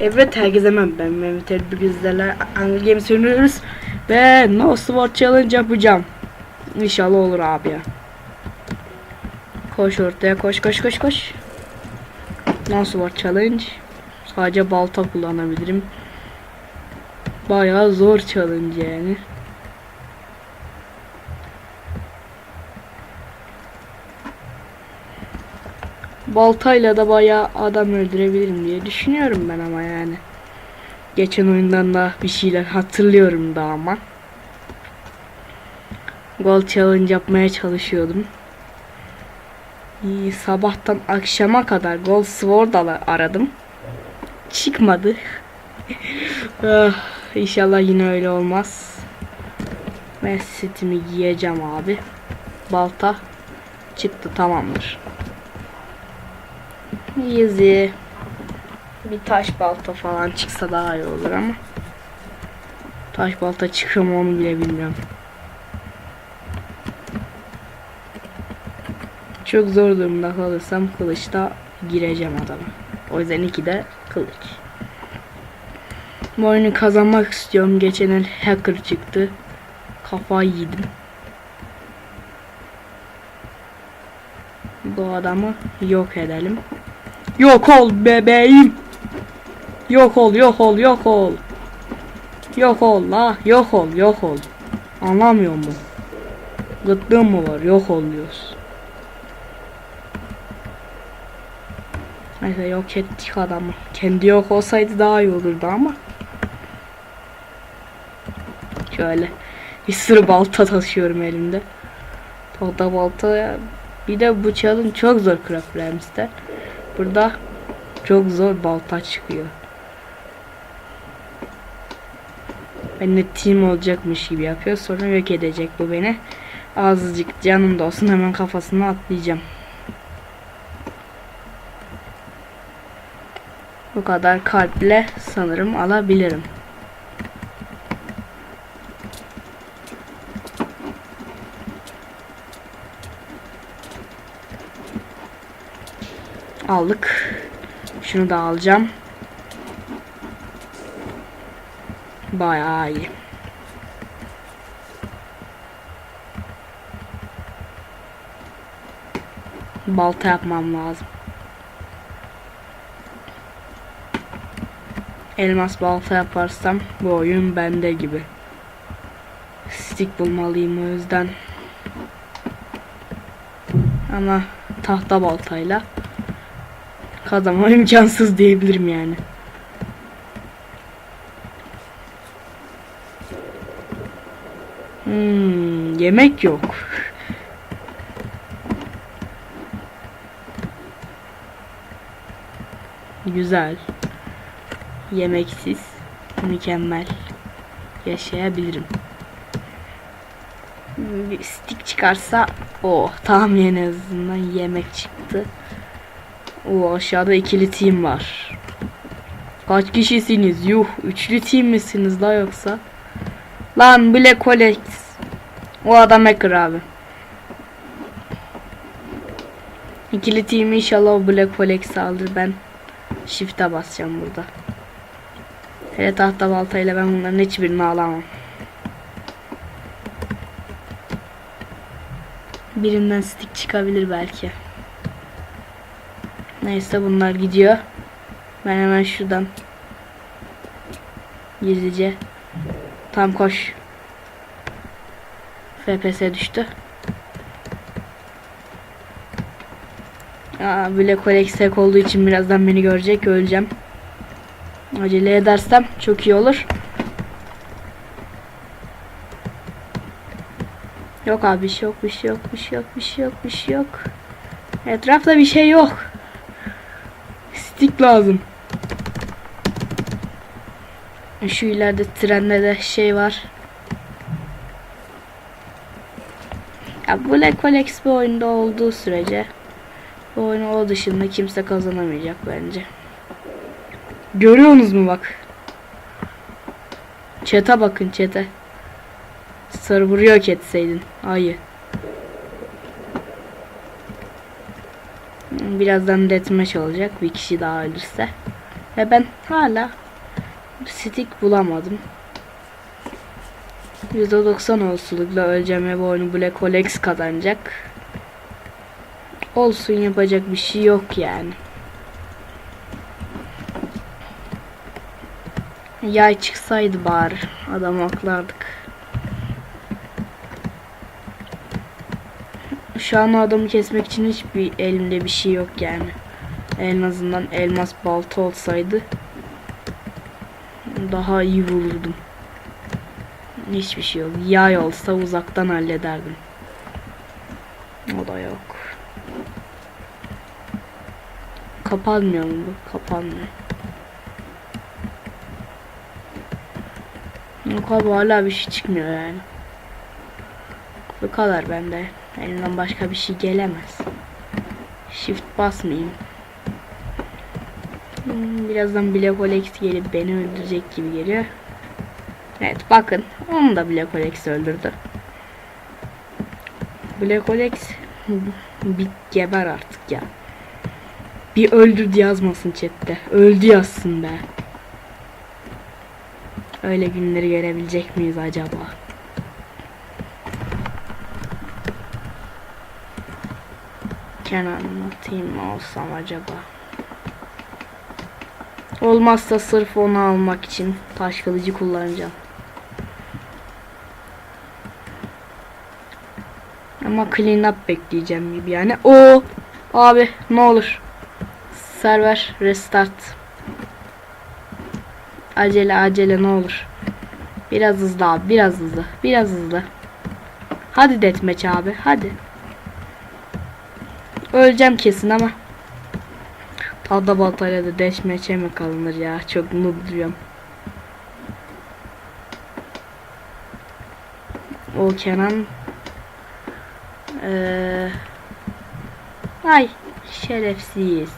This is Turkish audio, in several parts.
Evet herkese merhaba. Ben Mehmet bugün sizlerle Hunger Games oynuyoruz. Ve No Sword Challenge yapacağım. İnşallah olur abi ya. Koş ortaya koş koş koş koş. No Sword Challenge. Sadece balta kullanabilirim. Bayağı zor challenge yani Baltayla da bayağı adam öldürebilirim diye düşünüyorum ben ama yani. Geçen oyundan da bir şeyler hatırlıyorum da ama. Gol challenge yapmaya çalışıyordum. İyi, sabahtan akşama kadar gol sword ala- aradım. Çıkmadı. ah, inşallah yine öyle olmaz. Ben setimi giyeceğim abi. Balta çıktı tamamdır. Easy. Bir taş balta falan çıksa daha iyi olur ama. Taş balta çıkıyor mu onu bile bilmiyorum. Çok zor durumda kalırsam kılıçta gireceğim adama. O yüzden iki de kılıç. Bu oyunu kazanmak istiyorum. Geçen el hacker çıktı. Kafayı yedim. Bu adamı yok edelim. Yok ol bebeğim. Yok ol, yok ol, yok ol. Yok ol la, yok ol, yok ol. Anlamıyor mu? Gıtlığın mı var? Yok ol diyoruz. Neyse yok ettik adamı. Kendi yok olsaydı daha iyi olurdu ama. Şöyle bir sürü balta taşıyorum elimde. Tahta balta bir de bu challenge çok zor Craft Rams'te. Burada çok zor balta çıkıyor. Benimle team olacakmış gibi yapıyor. Sonra yok edecek bu beni. Azıcık canım da olsun hemen kafasına atlayacağım. Bu kadar kalple sanırım alabilirim. Aldık. Şunu da alacağım. Bayağı iyi. Balta yapmam lazım. Elmas balta yaparsam bu oyun bende gibi. Stick bulmalıyım o yüzden. Ama tahta baltayla kazanmam imkansız diyebilirim yani. Hmm, yemek yok. Güzel. Yemeksiz mükemmel yaşayabilirim. Bir stick çıkarsa o tamam en azından yemek çıktı. O aşağıda ikili team var. Kaç kişisiniz? Yuh, üçlü team misiniz la yoksa? Lan Black Colex. O adam hacker abi. İkili team inşallah o Black Colex alır. Ben shift'e basacağım burada. Hele tahta baltayla ben bunların hiçbirini alamam. Birinden stick çıkabilir belki. Neyse bunlar gidiyor. Ben hemen şuradan gizlice tam koş. FPS düştü. Aa, bile koleksek olduğu için birazdan beni görecek öleceğim. Acele edersem çok iyi olur. Yok abi bir şey yok, bir şey yok, bir şey yok, bir şey yok, bir şey yok. Etrafta bir şey yok. Stick lazım. Şu ileride trende de şey var. Ya Black Colex bu oyunda olduğu sürece bu oyunu o dışında kimse kazanamayacak bence. Görüyorsunuz mu bak? Çete bakın çete. Server'ı yok etseydin. Ayı. Birazdan deathmatch olacak. Bir kişi daha ölürse. Ve ben hala stick bulamadım. %90 olasılıkla öleceğim ve bu oyunu Black Olex kazanacak. Olsun yapacak bir şey yok yani. Yay çıksaydı bari adam aklardık. Şu an adamı kesmek için hiçbir elimde bir şey yok yani. En azından elmas balta olsaydı daha iyi vururdum. Hiçbir şey yok. Yay olsa uzaktan hallederdim. O da yok. Kapanmıyor mu bu? Kapanmıyor. Yok abi hala bir şey çıkmıyor yani. Bu kadar bende. Elimden başka bir şey gelemez. Shift basmayayım. Hmm, Birazdan Black Olex gelip beni öldürecek gibi geliyor. Evet bakın onu da Black Olex öldürdü. Black Olex bir geber artık ya. Bir öldürdü yazmasın chatte. Öldü yazsın be. Öyle günleri görebilecek miyiz acaba? Kenan'la team mi olsam acaba? Olmazsa sırf onu almak için taş kılıcı kullanacağım. Ama clean up bekleyeceğim gibi yani. O abi ne olur. Server restart. Acele acele ne olur. Biraz hızlı abi biraz hızlı. Biraz hızlı. Hadi deathmatch abi hadi. Öleceğim kesin ama. Tahta baltayla da deathmatch'e mi kalınır ya? Çok noob O Kenan. Ee, ay şerefsiz.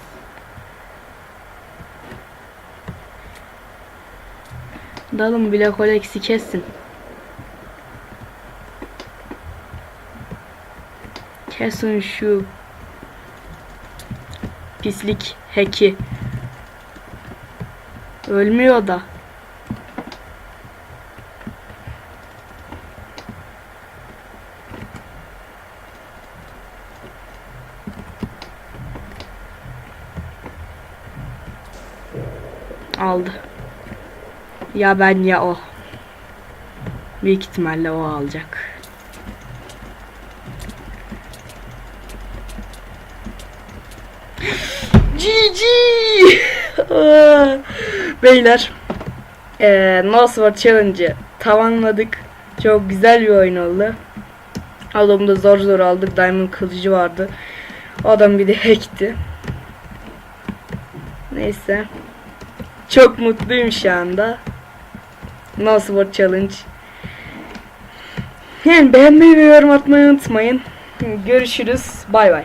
Dalım bile koleksi kessin. Kesin şu pislik heki. Ölmüyor da. Aldı. Ya ben ya o. Büyük ihtimalle o alacak. GG. Beyler. Ee, no Sword Challenge'ı tamamladık. Çok güzel bir oyun oldu. Adamı da zor zor aldık. Diamond kılıcı vardı. Adam bir de hackti. Neyse. Çok mutluyum şu anda. No Sword Challenge. Yani beğenmeyi ve yorum atmayı unutmayın. Görüşürüz. Bay bay.